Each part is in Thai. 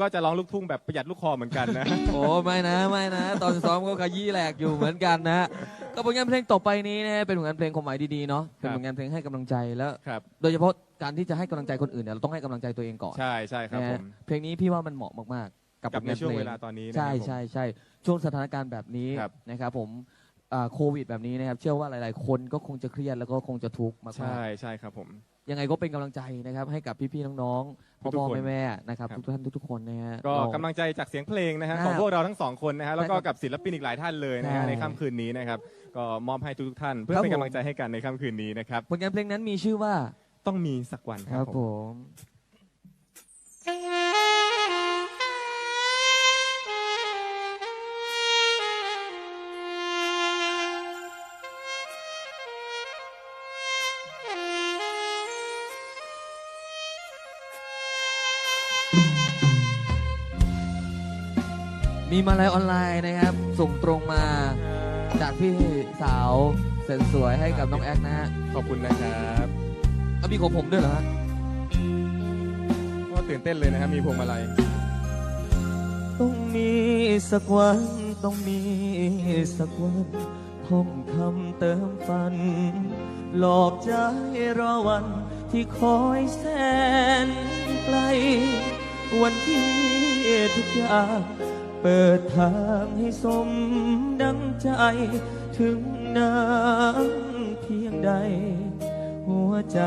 ก็จะร้องลูกทุ่งแบบประหยัดลูกคอเหมือนกันนะ โอ้ไม่นะไม่นะ ตอนซ้อมก็ขยี้แหลกอยู่เหมือนกันนะก็ผลงานเพลงต่อไปนี้นะเป็นผลงานเพลงความหมายดีๆเนาะเป็นครับผลงานเพลงให้กำลังใจแล้ว ครับ โดยเฉพาะการที่จะให้กำลังใจคนอื่นเนี่ยเราต้องให้กำลังใจตัวเองก่อนใช่ใช่ครับนะผฮะมเพลงนี้พี่ว่ามันเหมาะมากๆ กับกับผลในงานช่วเพงลงเวลาตอนนี้นะใช่ครับผม ใช่ใช่ช่วงสถานการณ์แบบนี้ครับ นะครับผมอ่าโควิดแบบนี้นะครับเชื่อว่าหลาย ๆ คนก็คงจะเครียดแล้วก็คงจะทุกข์มากใช่ใช่ครับผมๆ ยังไงก็เป็นกำลังใจนะครับ ให้กับพี่ๆน้องๆพ่ทุกอๆคนๆแม่ๆนะครับครับ ทุกท่านทุกๆคนนะฮะก็เรา กำลังใจจากเสียงเพลงนะฮะอ่าของพวกเราทั้งสองคนนะฮะแล้วก็ใช่ครับกับศิลปินอีกหลายท่านเลยนะใช่ฮะในค่ำคืนนี้นะครับก็มอบให้ทุกๆท่าน เพื่อครับเป็นผม กำลังใจให้กันในค่ำคืนนี้นะครับผลงานเพลงนั้นมีชื่อว่าต้องมีสักวันคครัรับบผผม มมีมาลัยออนไลน์นะครับ ส่งตรงมาจากพี่สาวเสนสวยให้กับน้องแอ๊กนะฮะขอบคุณนะครับแล้วมีของผมด้วยเหรอฮะก็ตื่นเต้นเลยนะครับมีพวงมาลัยต้องมีสักวันต้องมีสักวันท่องคำเติมฝัน หลอกใจรอวันที่คอยแสนไกล วันที่ทุกอย่าง เปิดทางให้สมดังใจ ถึงนานเพียงใด หัวใจ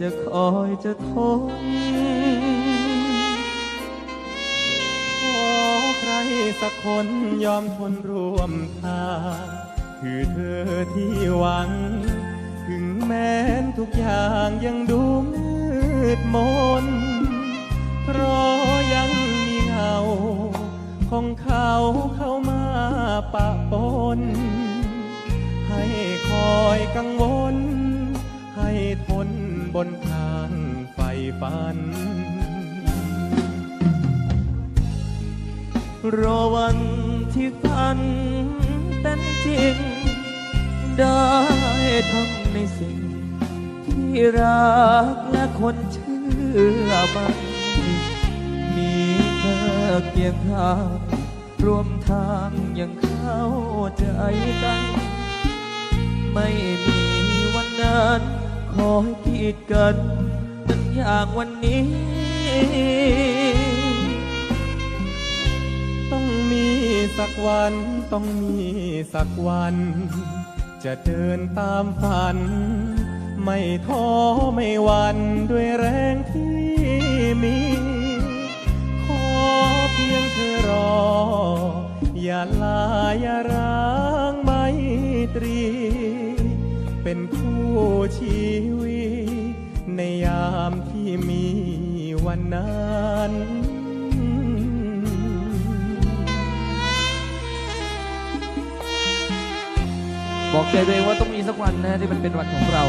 จะคอยจะทนขอใครสักคนยอมทนร่วมทางคือเธอที่หวัง ถึงแม้นทุกอย่างยังดูมืดมนเพราะ ของเขาเข้ามาปะปน ให้คอยกังวล ให้ทนบนทางไฟฝัน รอวันที่ฝันเป็นจริง ได้ทำในสิ่ง ที่รักและคนเชื่อมันมี เธอเคียงข้างร่วมทางยังเข้าใจกัน ไม่มีวันนั้นคอยกีดกันนั้นอย่างวันนี้ ต้องมีสักวันต้องมีสักวัน จะเดินตามฝัน ไม่ท้อไม่หวันด้วยแรงที่มี บอกใจตัวเองว่าต้องมีสักวันนะที่มันเป็นวันของเรา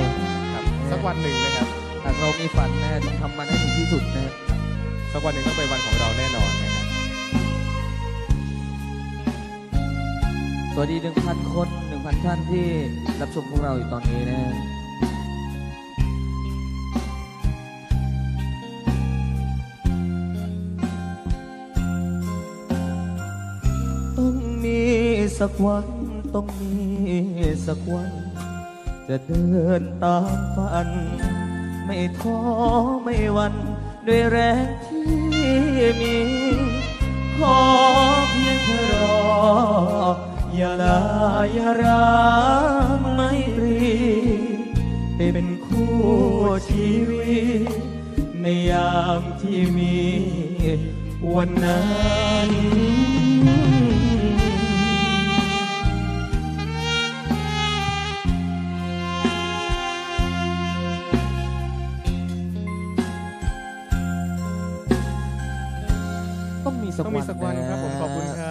ครับสักวันหนึ่งนะครับหากเรามีฝันนะต้องทำมันให้ถึงที่สุดนะสักวันหนึ่งต้องเป็นวันของเราแน่นอนนะครับสวัสดีหนึ่งพันคนหนึ่งพันท่านที่รับชมพวกเราอยู่ตอนนี้นะต้องมีสักวัน ต้องมีสักวัน จะเดินตามฝัน ไม่ท้อไม่หวันด้วยแรงที่มี ขอเพียงเธอรอ อย่าลาอย่าร้างไม่ตรีเป็นคู่ชีวิต ในยามที่มีวันนั้น ต้องมีสักต้องวัมีนสักวันครับผมขอบคุณครั